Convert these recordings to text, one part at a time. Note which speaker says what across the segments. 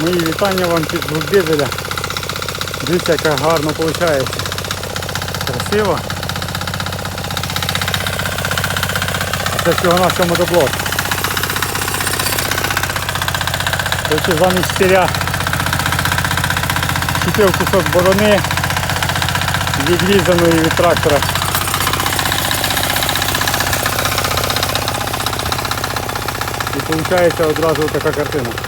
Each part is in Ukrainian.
Speaker 1: Мої вітання вам під звук дизеля. Дивіться, яка гарно виходить. Красиво. А це всього на всьому доблок. Тобто замість штиря купив кусок борони відрізаної від трактора. І виходить одразу така картина.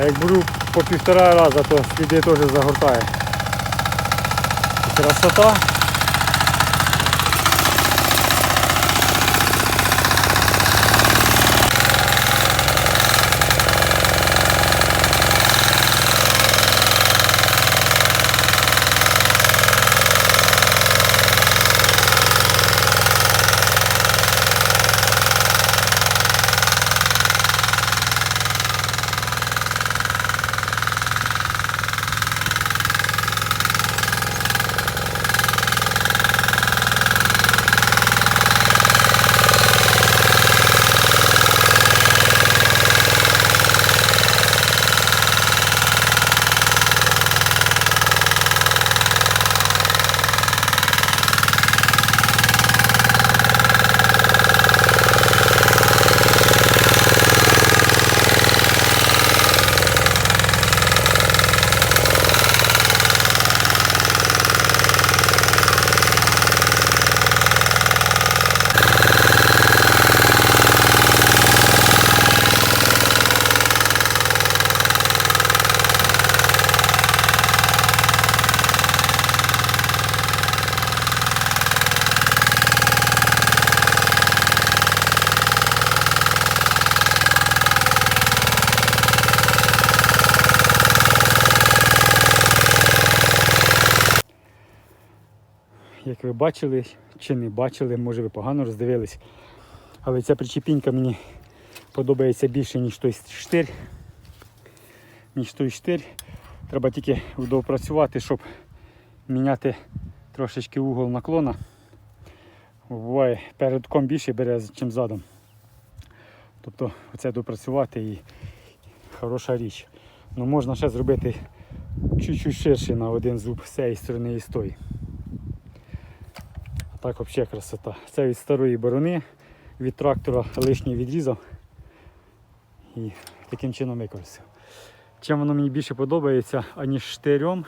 Speaker 1: А як беру по півтора рази, то сліди теж загортає. Красота. Як ви бачили чи не бачили, може ви погано роздивились. Але ця причепінька мені подобається більше, ніж той штир. Ніж той штир. Треба тільки допрацювати, щоб міняти трошечки угол наклона. Буває передком більше бере, ніж задом. Тобто оце допрацювати і хороша річ. Ну можна ще зробити чуть-чуть ширше на один зуб з цієї сторони і з тої. Так взагалі красота. Це від старої борони, від трактора лишній відрізав і таким чином використав. Чим воно мені більше подобається, аніж штирем,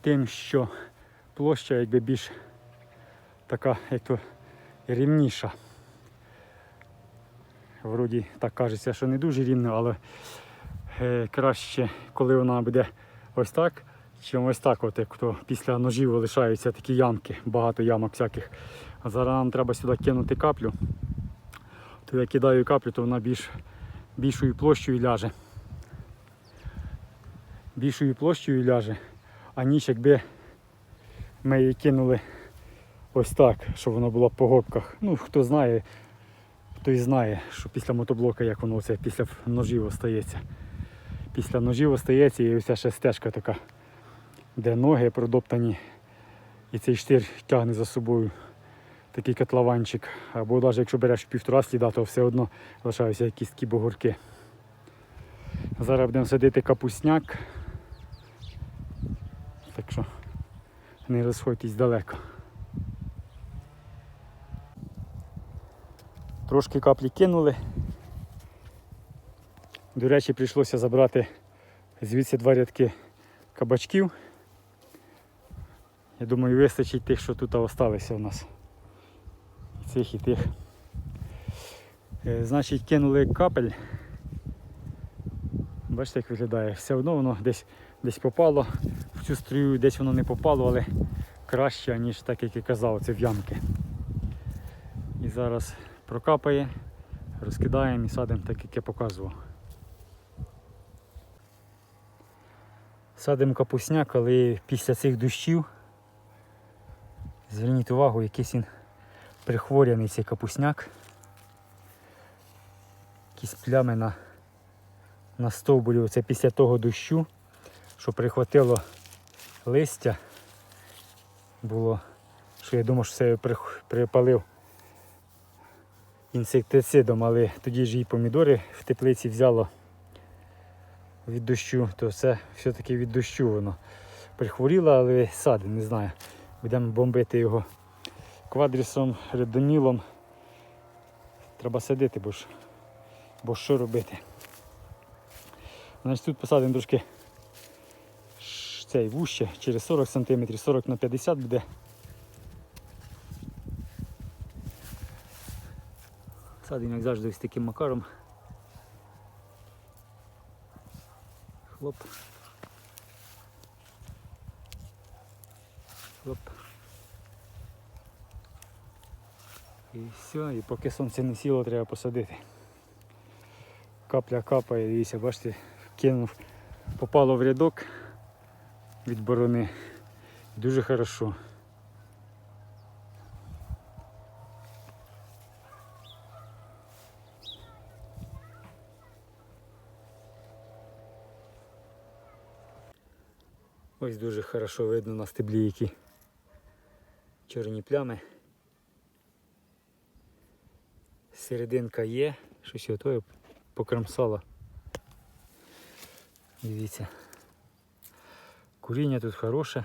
Speaker 1: тим, що площа якби більш така, як то рівніша. Вроді так кажеться, що не дуже рівно, але е, краще, коли вона буде ось так, чим ось так, от, як то після ножів лишаються такі ямки, багато ямок всяких. А зараз нам треба сюди кинути каплю. То я кидаю каплю, то вона більш, більшою площею ляже. Більшою площею ляже, аніж якби ми її кинули ось так, щоб воно було по горбках. Ну, хто знає, той знає, що після мотоблока, як воно це після ножів остається. Після ножів остається і ось ще стежка така, де ноги продоптані. І цей штир тягне за собою такий котлованчик. Або навіть якщо береш півтора сліда, то все одно лишаються якісь такі бугорки. Зараз будемо садити капусняк. Так що не розходьтесь далеко. Трошки каплі кинули. До речі, прийшлося забрати звідси два рядки кабачків. Я думаю, вистачить тих, що тут залишилися у нас. І цих і тих. Е, Значить, кинули капель. Бачите, як виглядає. Все одно воно десь десь попало в цю струю, десь воно не попало, але краще, ніж так, як я казав, це в ямки. І зараз прокапає, розкидаємо і садимо так, як я показував. Садимо капусняк, але після цих дощів зверніть увагу, якийсь він прихворяний цей капусняк. Якісь плями на, на стовбурі. Це після того дощу, що прихватило листя. Було, що я думав, що це припалив інсектицидом, але тоді ж і помідори в теплиці взяло від дощу, то це все-таки від дощу воно прихворіло, але сади, не знаю. Будемо бомбити його квадрісом, редонілом. Треба садити, бо ж, бо що робити. Значить, тут посадимо трошки цей вуще через 40 см, 40 на 50 буде. Садимо, як завжди, ось таким макаром. Хлоп. І все, і поки сонце не сіло, треба посадити. Капля капає, дивіться, бачите, кинув, попало в рядок від борони. Дуже хорошо. Ось дуже хорошо видно на стеблі які чорні плями. Серединка є, щось готове покромсало. Дивіться. Куріння тут хороше,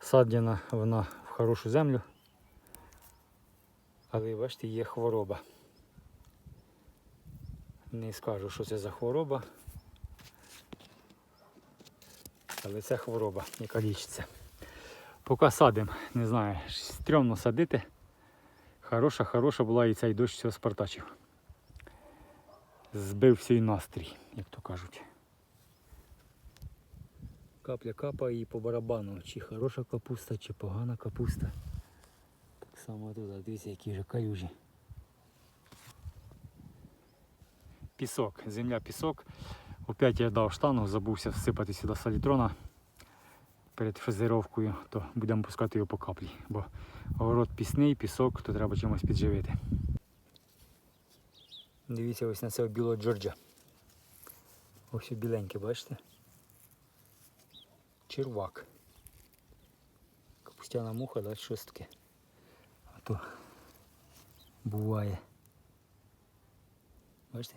Speaker 1: саджена вона в хорошу землю. Але бачите, є хвороба. Не скажу, що це за хвороба. Але це хвороба, яка лічиться. Поки садимо, не знаю, стрьомно садити. Хороша, хороша була і цей дощ все спартачив. Збив всій настрій, як то кажуть. Капля капає і по барабану, чи хороша капуста, чи погана капуста. Так само тут, дивіться, які вже калюжі. Пісок, земля пісок. Опять я дав штангу, забувся всипати сюди салітрона перед фазировкою, то будемо пускати його по каплі, бо город пісний, пісок, то треба чимось підживити. Дивіться ось на цього білого Джорджа. Ось біленьке, бачите? Червак. Капустяна муха, да, щось таке. А то буває. Бачите?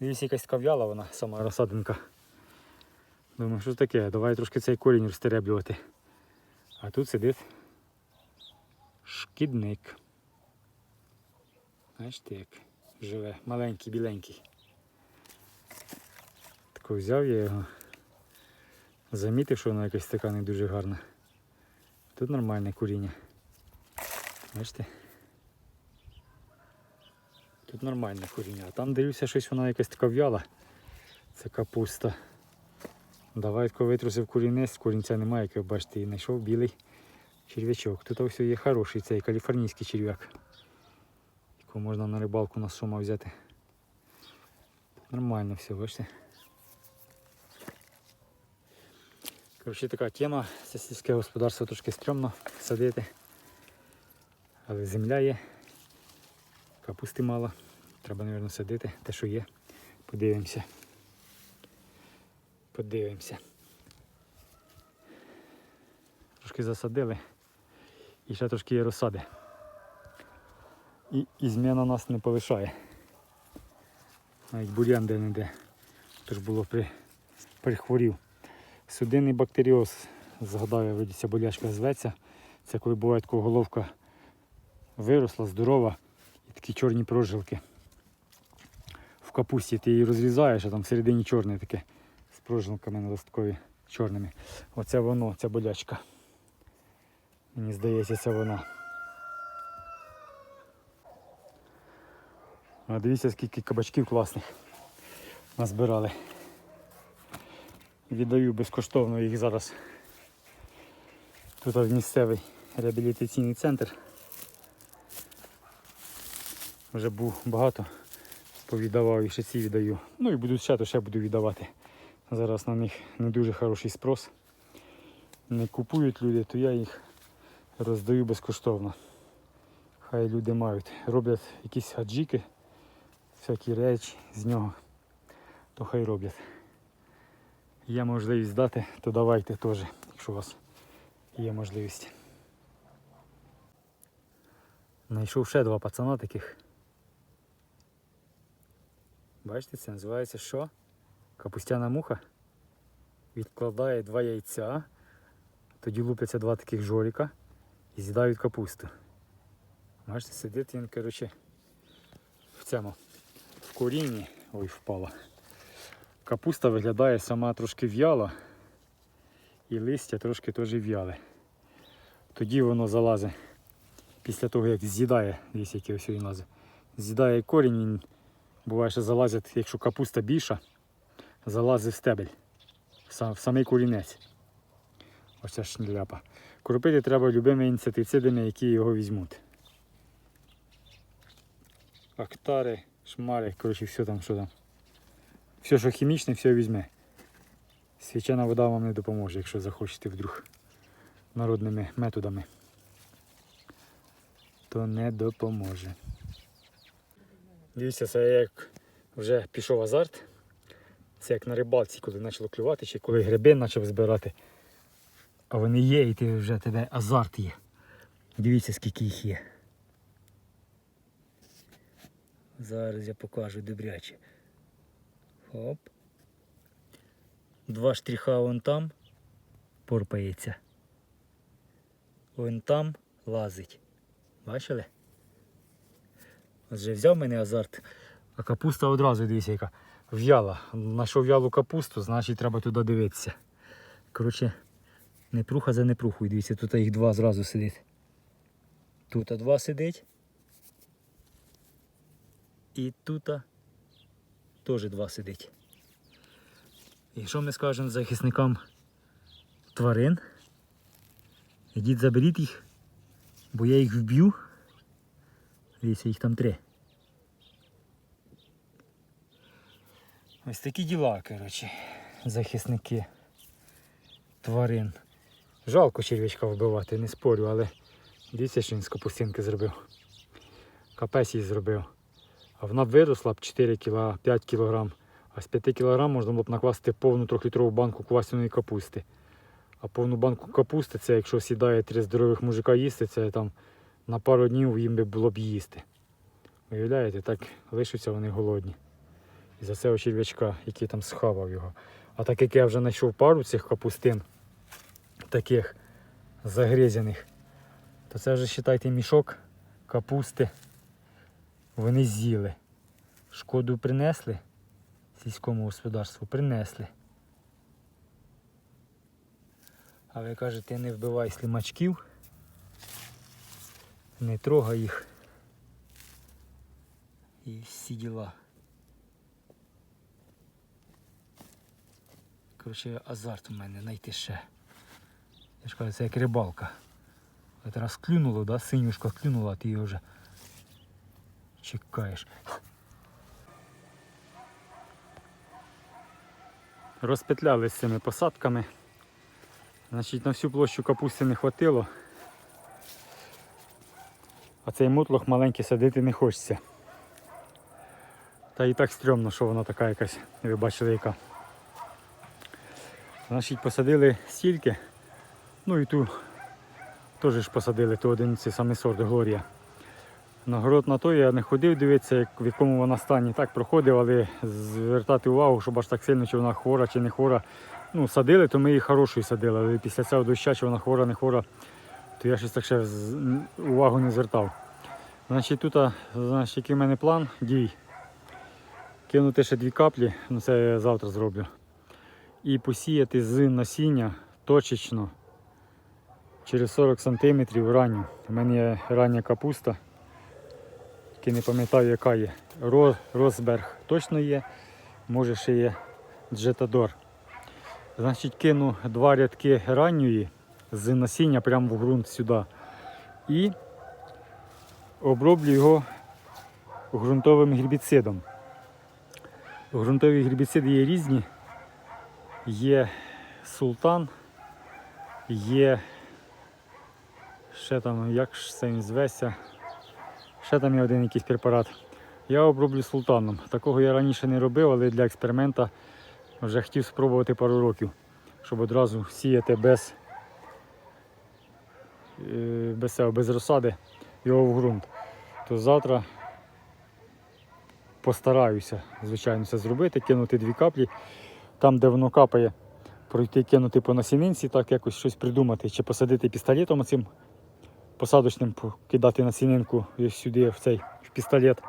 Speaker 1: Дивіться, якась кав'яла вона, сама розсадинка. Думаю, що таке? Давай трошки цей корінь розтереблювати. А тут сидить шкідник. Бачите, як живе, маленький, біленький. Тако взяв я його. Замітив, що воно якась така не дуже гарна. Тут нормальне куріння. Бачите? Тут нормальне куріння. А там дивлюся, щось воно якась така в'яла. Це капуста. Давай тако витрусив курінець, курінця немає, як ви бачите, і знайшов білий черв'ячок. Тут ось є хороший цей каліфорнійський черв'як. Якого можна на рибалку на сома взяти. Нормально все, бачите. Коротше, така тема. Це сільське господарство трошки стрьомно садити. Але земля є. Капусти мало. Треба, мабуть, садити те, що є. Подивимося. Подивимося. Трошки засадили. І ще трошки є розсади. І, і зміна нас не полишає. Навіть бур'ян де не де. Тож було при, прихворів. Судинний бактеріоз, згадав я, вроді болячка зветься. Це коли буває така головка виросла, здорова і такі чорні прожилки. В капусті ти її розрізаєш, а там всередині чорне таке прожилками на листкові чорними. Оце воно, ця болячка. Мені здається, це вона. А дивіться, скільки кабачків класних назбирали. Віддаю безкоштовно їх зараз. Тут місцевий реабілітаційний центр. Вже був багато, повіддавав і ще ці віддаю. Ну і буду ще, то ще буду віддавати. Зараз на них не дуже хороший спрос. Не купують люди, то я їх роздаю безкоштовно. Хай люди мають. Роблять якісь хаджики, всякі речі з нього, то хай роблять. Є можливість здати, то давайте теж, якщо у вас є можливість. Знайшов ще два пацана таких. Бачите, це називається що? Капустяна муха. Відкладає два яйця, тоді лупляться два таких жоріка і з'їдають капусту. Бачите, сидить він, коротше, в цьому в корінні. Ой, впала. Капуста виглядає сама трошки в'яла, і листя трошки теж в'яле. Тоді воно залазить після того, як з'їдає, дивіться, який ось він лазить. З'їдає корінь, він буває, що залазить, якщо капуста більша, залазить стебель, сам- в самий корінець. Ось ця шляпа. Кропити треба любими інсектицидами, які його візьмуть. Актари, шмари, коротше, все там, що там. Все, що хімічне, все візьме. Свячена вода вам не допоможе, якщо захочете вдруг народними методами. То не допоможе. Дивіться, це як вже пішов азарт. Це як на рибалці, коли почало клювати, чи коли гриби почав збирати. А вони є, і ти вже тебе азарт є. Дивіться, скільки їх є. Зараз я покажу добряче. Хоп. Два штриха вон там порпається. Вон там лазить. Бачили? Ось вже взяв мене азарт, а капуста одразу дивіться, яка в'яла. Знайшов в'ялу капусту, значить треба туди дивитися. Коротше, непруха за непрухою. Дивіться, тут їх два зразу сидить. Тут два сидить. І тут теж два сидить. І що ми скажемо захисникам тварин? Ідіть заберіть їх, бо я їх вб'ю. Дивіться, їх там три. Ось такі діла, коротше, захисники тварин. Жалко черв'ячка вбивати, не спорю, але дивіться, що він з капустинки зробив. Капець її зробив. А вона б виросла б 4 кг, 5 кг. А з 5 кг можна було б накласти повну трьохлітрову банку квасяної капусти. А повну банку капусти, це якщо сідає три здорових мужика їсти, це там на пару днів їм би було б їсти. Уявляєте, так лишаться вони голодні. І за цього черв'ячка, який там схавав його. А так як я вже знайшов пару цих капустин, таких загризяних, то це вже вважайте мішок капусти. Вони з'їли. Шкоду принесли сільському господарству, принесли. А ви кажете, не вбивай слимачків, не трогай їх. І всі діла. Коротше, азарт у мене знайти ще. Я ж кажу, це як рибалка. От раз клюнуло, да, синюшка клюнула, а ти її вже чекаєш. Розпетляли з цими посадками. Значить, на всю площу капусти не хватило. А цей мотлох маленький садити не хочеться. Та і так стрьомно, що вона така якась, ви бачили яка. Значить, посадили стільки. Ну і ту теж посадили, то один цей самий сорт Глорія. Нагород на той я не ходив дивитися, як, в якому вона стані. Так проходив, але звертати увагу, щоб аж так сильно, чи вона хвора, чи не хвора. Ну, садили, то ми її хорошою садили, але після цього доща, чи вона хвора, не хвора, то я щось так ще увагу не звертав. Значить, тут, значить, який в мене план дій. Кинути ще дві каплі, ну це я завтра зроблю. І посіяти з насіння точечно через 40 см ранню. У мене є рання капуста, тільки не пам'ятаю, яка є. Ро, Росберг точно є, може ще є Джетадор. Значить, кину два рядки ранньої з насіння прямо в ґрунт сюди. І оброблю його ґрунтовим гербіцидом. Ґрунтові гербіциди є різні. Є султан, є ще там, як ж це він зветься, ще там є один якийсь препарат. Я оброблю султаном. Такого я раніше не робив, але для експеримента вже хотів спробувати пару років, щоб одразу сіяти без, е, без, без розсади його в ґрунт. То завтра постараюся, звичайно, це зробити, кинути дві каплі. Там, де воно капає, пройти кинути по насінинці, так якось щось придумати, чи посадити пістолетом оцим посадочним, кидати насінинку сюди, в цей в пістолет.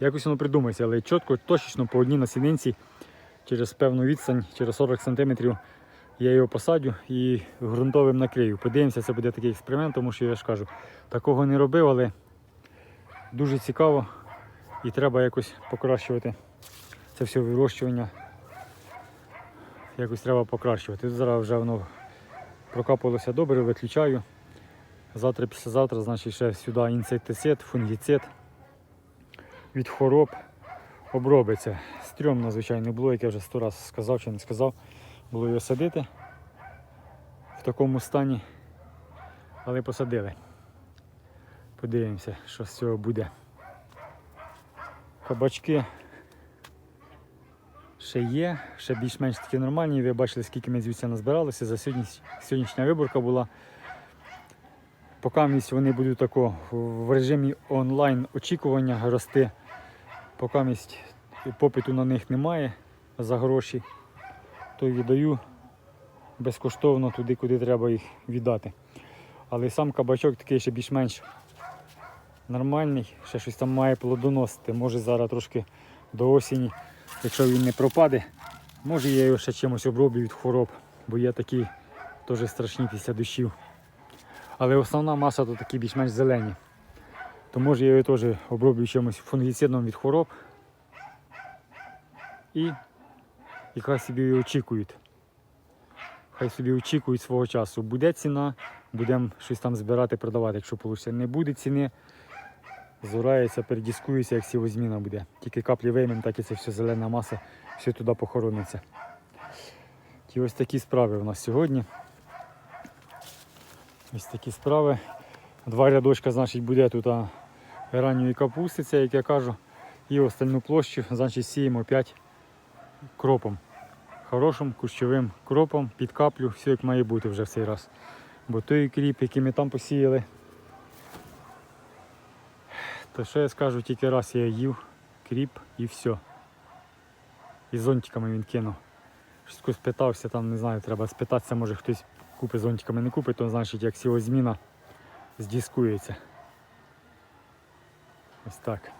Speaker 1: Якось воно придумається, але чітко, точечно по одній насінинці через певну відстань, через 40 см я його посадю і ґрунтовим накрию. Подивимося, це буде такий експеримент, тому що я ж кажу, такого не робив, але дуже цікаво і треба якось покращувати це все вирощування. Якось треба покращувати. Зараз вже воно прокапалося добре, виключаю. Завтра, післязавтра, значить, ще сюди інсектицид, фунгіцид від хвороб обробиться. Стрьомно, звичайно, було, як я вже сто разів сказав чи не сказав. Було його садити в такому стані, але посадили. Подивимося, що з цього буде. Кабачки ще є, ще більш-менш такі нормальні. Ви бачили, скільки ми звідси назбиралися. За сьогодні, сьогоднішня виборка була. Поки вони будуть тако в режимі онлайн очікування рости. Поки попиту на них немає за гроші, то віддаю безкоштовно туди, куди треба їх віддати. Але сам кабачок такий ще більш-менш нормальний, ще щось там має плодоносити. Може зараз трошки до осені, якщо він не пропаде, може я його ще чимось оброблю від хвороб, бо є такі теж страшні після дощів. Але основна маса то такі більш-менш зелені. То може я його теж оброблю чимось фунгіцидом від хвороб. І, хай собі її очікують. Хай собі очікують свого часу. Буде ціна, будемо щось там збирати, продавати, якщо вийде. Не буде ціни, зурається, передіскується, як сівозміна буде. Тільки каплі виймемо, так і це все зелена маса, все туди похорониться. Ті ось такі справи у нас сьогодні. Ось такі справи. Два рядочка, значить, буде тут ранньої капусти, це, як я кажу. І остальну площу, значить, сіємо 5 кропом. Хорошим кущовим кропом під каплю, все як має бути вже в цей раз. Бо той кріп, який ми там посіяли, то що я скажу, тільки раз я їв кріп і все. І зонтиками він кинув. Щось якось питався, там не знаю, треба спитатися, може хтось купить зонтиками, не купить, то значить як сівозміна здіскується. Ось так.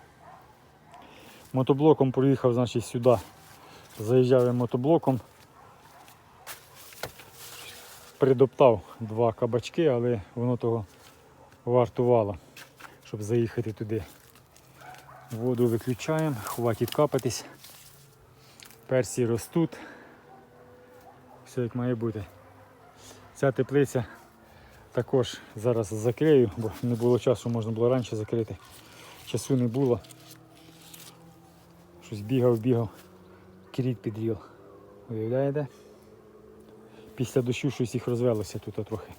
Speaker 1: Мотоблоком проїхав, значить, сюди. Заїжджав я мотоблоком. Придоптав два кабачки, але воно того вартувало, щоб заїхати туди. Воду виключаємо, хватить капатись. Персі ростуть. Все як має бути. Ця теплиця також зараз закрию, бо не було часу, можна було раніше закрити. Часу не було. Щось бігав, бігав, кріт підріл. Уявляєте? Після дощу щось їх розвелося тут трохи.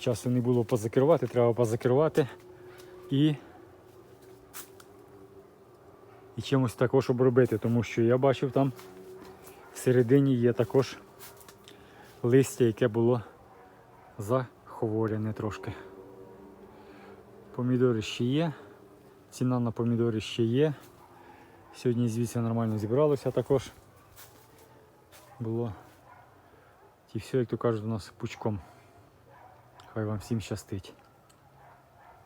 Speaker 1: Часу не було позакривати, треба позакривати і, і чимось також обробити, тому що я бачив там всередині є також листя, яке було захворяне трошки. Помідори ще є, ціна на помідори ще є. Сьогодні звідси нормально зібралося також. Було і все, як то кажуть, у нас пучком. Хай вам всім щастить.